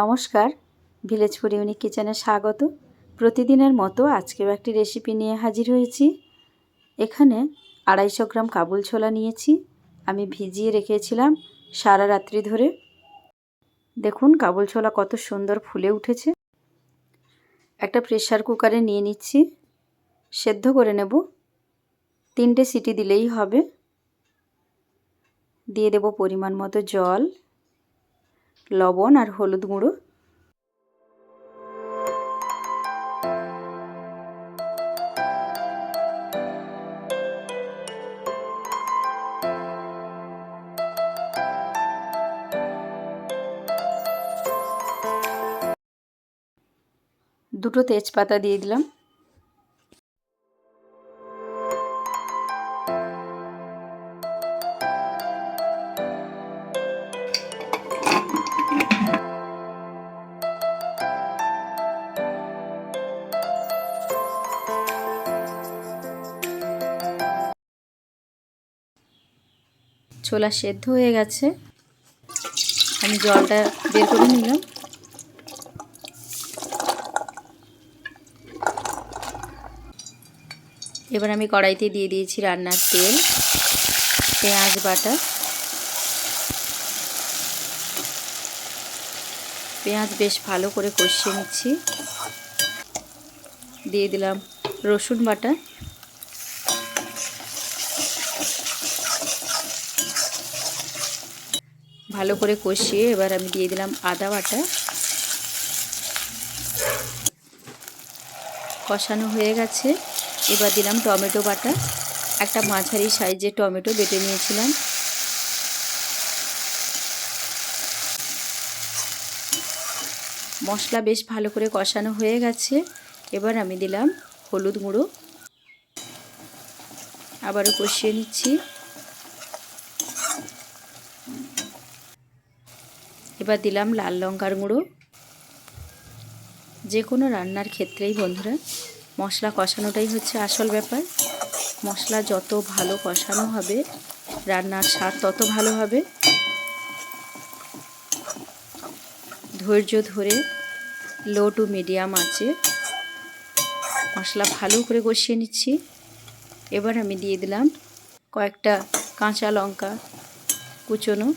নমস্কার। ভিলেজপুর ইউনিক কিচেনে স্বাগত। প্রতিদিনের মতো আজকেও একটি রেসিপি নিয়ে হাজির হয়েছি। এখানে আড়াইশো গ্রাম কাবুল ছোলা নিয়েছি। আমি ভিজিয়ে রেখেছিলাম সারা রাত্রি ধরে। দেখুন কাবুল ছোলা কত সুন্দর ফুলে উঠেছে। একটা প্রেশার কুকারে নিয়ে নিচ্ছি। সেদ্ধ করে নেব। তিনটে সিটি দিলেই হবে। দিয়ে দেব পরিমাণ মতো জল। লবণ আর হলুদ গুঁড়ো। দুটো তেজপাতা দিয়ে দিলাম। ছোলা সেদ্ধ হয়ে গেছে। আমি জলটা বের করে নিলাম। এবার আমি কড়াইতে দিয়ে দিয়েছি রান্নার তেল, পেঁয়াজ বাটা। পেঁয়াজ বেশ ভালো করে কষিয়ে নিচ্ছি। দিয়ে দিলাম রসুন বাটা। ভালো করে কষিয়ে এবার আমি দিয়ে দিলাম আদা বাটা। কষানো হয়ে গেছে। এবার দিলাম টমেটো বাটা। একটা মাঝারি সাইজের টমেটো বেটে নিয়েছিলাম। মশলা বেশ ভালো করে কষানো হয়ে গেছে। এবার আমি দিলাম হলুদ গুঁড়ো। আবারও কষিয়ে নিচ্ছি। এবার দিলাম লাল লঙ্কার গুঁড়ো। যে কোনো রান্নার ক্ষেত্রেই বন্ধুরা, মশলা কষানোটাই হচ্ছে আসল ব্যাপার। মশলা যত ভালো কষানো হবে, রান্নার স্বাদ তত ভালো হবে। ধৈর্য ধরে লো টু মিডিয়াম আছে মশলা ভালো করে কষিয়ে নিচ্ছি। এবার আমি দিয়ে দিলাম কয়েকটা কাঁচা লঙ্কা কুচনো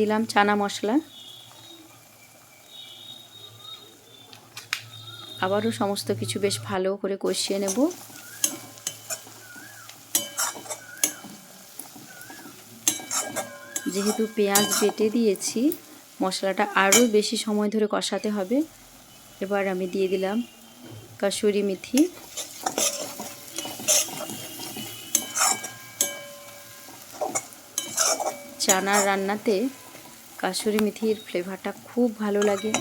দিলাম চানা মশলা। আবারও সমস্ত কিছু বেশ ভালো করে কষিয়ে নেব। যেহেতু পেঁয়াজ বেটে দিয়েছি, মশলাটা আরও বেশি সময় ধরে কষাতে হবে। এবার আমি দিয়ে দিলাম কাসুরি মেথি। চানার রান্নাতে কাসুরি মেথির ফ্লেভারটা খুব ভালো লাগে।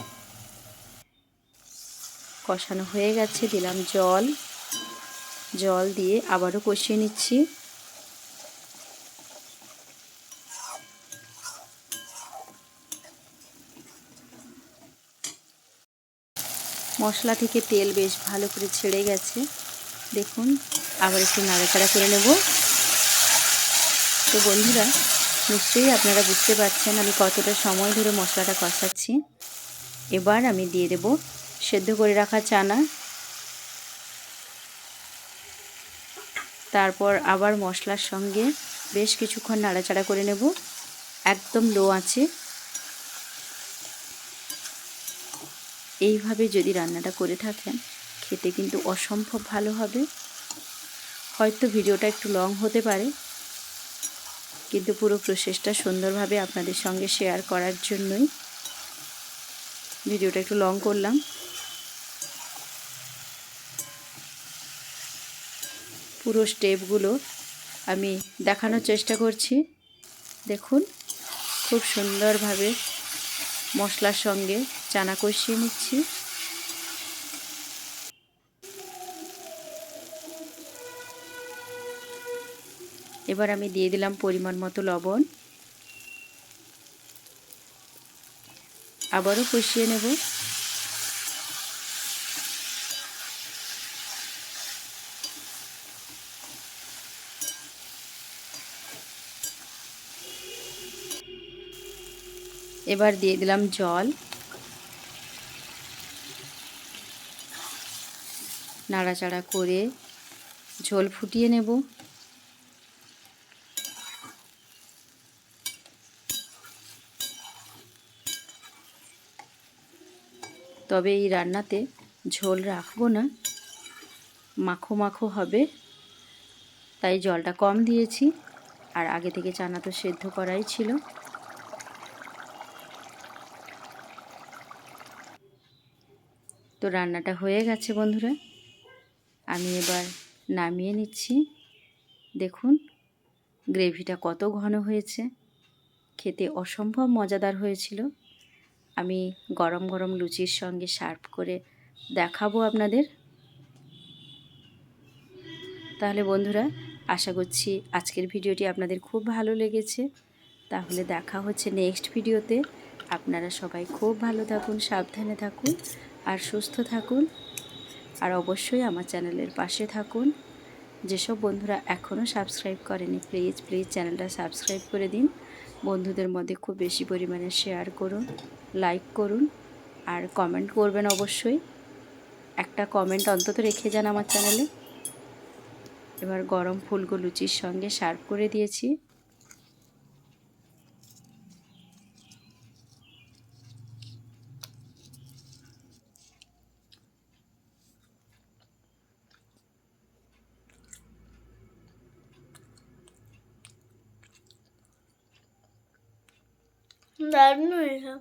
কষানো হয়ে গেছে, দিলাম জল। জল দিয়ে আবারও কষিয়ে নিচ্ছি। মশলা থেকে তেল বেশ ভালো করে ছেড়ে গেছে। দেখুন, আবার একটু নাড়াচাড়া করে নেব। তো বন্ধুরা নিশ্চয়ই আপনারা বুঝতে পারছেন আমি কতটা সময় ধরে মশলাটা কষাচ্ছি। এবার আমি দিয়ে দেব সেদ্ধ করে রাখা চানা। তারপর আবার মশলার সঙ্গে বেশ কিছুক্ষণ নাড়াচাড়া করে নেব। একদম লো আছে এইভাবে যদি রান্নাটা করে থাকেন, খেতে কিন্তু অসম্ভব ভালো হবে। হয়তো ভিডিওটা একটু লং হতে পারে। কিন্তু পুরো প্রসেসটা সুন্দরভাবে আপনাদের সঙ্গে শেয়ার করার জন্যই ভিডিওটা একটু লং করলাম। পুরো স্টেপগুলো আমি দেখানোর চেষ্টা করছি। দেখুন, খুব সুন্দরভাবে মশলার সঙ্গে চানা কষিয়ে নিচ্ছি। এবার আমি দিয়ে দিলাম পরিমাণ মতো লবণ। আবারও কষিয়ে নেব। এবার দিয়ে দিলাম জল। নাড়াচাড়া করে ঝোল ফুটিয়ে নেব। তবে এই রান্নাতে ঝোল রাখব না। মাখো মাখো হবে। তাই জলটা কম দিয়েছি। আর আগে থেকে চানা তো সেদ্ধ করাই ছিল। তো রান্নাটা হয়ে গেছে বন্ধুরা। আমি এবার নামিয়ে নিচ্ছি। দেখুন, গ্রেভিটা কত ঘন হয়েছে। খেতে অসম্ভব মজাদার হয়েছিল। আমি গরম গরম লুচির সঙ্গে সার্ভ করে দেখাবো আপনাদের। তাহলে বন্ধুরা, আশা করছি আজকের ভিডিওটি আপনাদের খুব ভালো লেগেছে। তাহলে দেখা হচ্ছে নেক্সট ভিডিওতে। আপনারা সবাই খুব ভালো থাকুন, সাবধানে থাকুন আর সুস্থ থাকুন। আর অবশ্যই আমার চ্যানেলের পাশে থাকুন। যেসব বন্ধুরা এখনও সাবস্ক্রাইব করেনি, প্লিজ প্লিজ চ্যানেলটা সাবস্ক্রাইব করে দিন। বন্ধুদের মধ্যে খুব বেশি পরিমাণে শেয়ার করুন লাইক করুন আর কমেন্ট করবেন অবশ্যই। একটা কমেন্ট অন্তত রেখে যান আমার চ্যানেলে এবার গরম ফুলগুলো লুচির সঙ্গে সার্ভ করে দিয়েছি। দারুণ হয়েছে